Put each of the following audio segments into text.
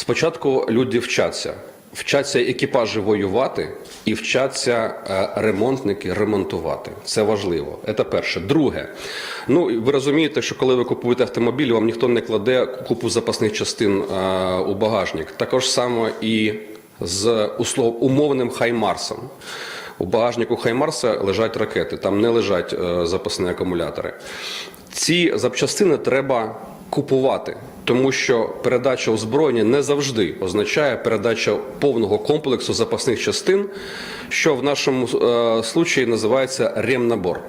Спочатку люди вчаться. Вчаться екіпажі воювати і вчаться е, ремонтники ремонтувати. Це важливо. Це перше. Друге, ну ви розумієте, що коли ви купуєте автомобіль, вам ніхто не кладе купу запасних частин е, у багажник. Також само і з услов умовним хаймарсом. У багажнику Хаймарса лежать ракети, там не лежать е, запасні акумулятори. Ці запчастини треба купувати, тому що передача озброєння не завжди означає передача повного комплексу запасних частин, що в нашому е, случаї називається ремнабор.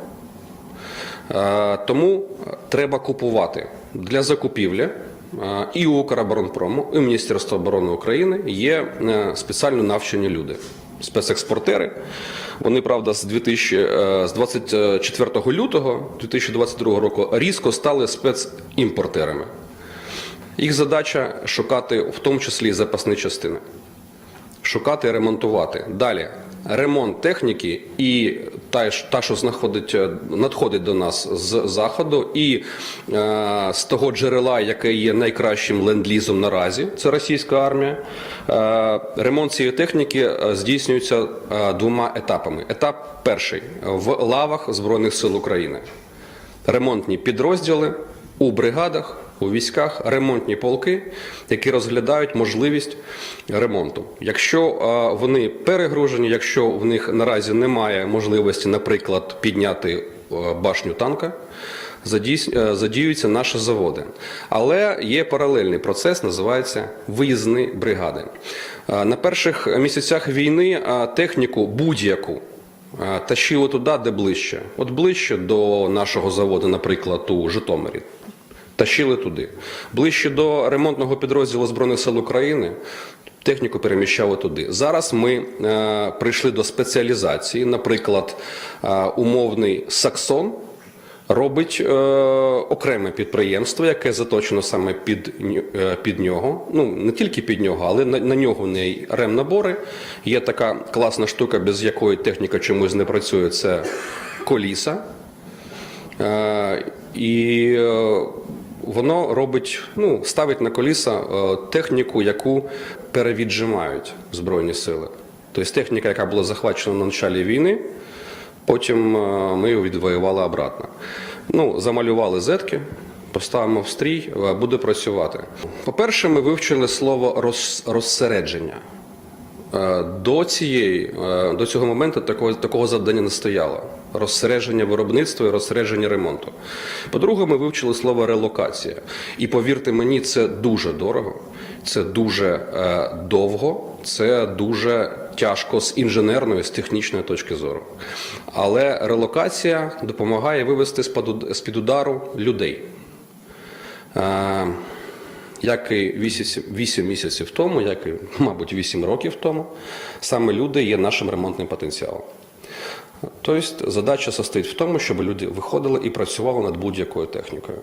Е, Тому треба купувати для закупівлі. е, І у Укроборонпрому, і Міністерства оборони України є е, спеціально навчені люди, спецекспортери. Вони, правда, з 2000, е, з 24 лютого 2022 року різко стали спецімпортерами. Їх задача шукати в тому числі запасні частини шукати і ремонтувати. Далі ремонт техніки і та, що знаходить, е, надходить до нас з заходу, і е, з того джерела, яке є найкращим ленд-лізом наразі, це російська армія. Е, ремонт цієї техніки е, здійснюється е, двома етапами. Етап перший в лавах Збройних сил України. Ремонтні підрозділи у бригадах, у військах, ремонтні полки, які розглядають можливість ремонту. Якщо е, вони перегружені, якщо в них наразі немає можливості, наприклад, підняти е, башню танка. е, Задіюються наші заводи, але є паралельний процес, називається виїзні бригади. На перших місяцях війни техніку будь-яку Тащили туди, де ближче. От ближче до нашого заводу, наприклад, у Житомирі. Тащили туди. Ближче до ремонтного підрозділу Збройних сил України. Техніку переміщали туди. Зараз ми е, прийшли до спеціалізації. Наприклад, е, умовний Саксон робить е, окреме підприємство, яке заточено саме під, е, під нього. Ну не тільки під нього, але на, на нього в ремнабори. Є така класна штука, без якої техніка чомусь не працює. Це коліса. Е, і е, воно робить, ну, ставить на коліса е, техніку, яку перевіджимають Збройні сили. Тобто техніка, яка була захвачена на початку війни, потім е, ми її відвоювали обратно. Ну, замалювали зетки. Поставимо в стрій, е, буде працювати. По-перше, ми вивчили слово розсередження. Е, До цієї е, до цього моменту такого такого завдання не стояло. Розсередження виробництва і розсередження ремонту. По-друге, ми вивчили слово релокація. І повірте мені, це дуже дорого, це дуже е, довго, це дуже тяжко з інженерної, з технічної точки зору. Але релокація допомагає вивести з-під з-під удару людей. Як і 8, 8 місяців тому, як і, мабуть, 8 років тому, саме люди є нашим ремонтним потенціалом. Тобто задача состоїть в тому, щоб люди виходили і працювали над будь-якою технікою.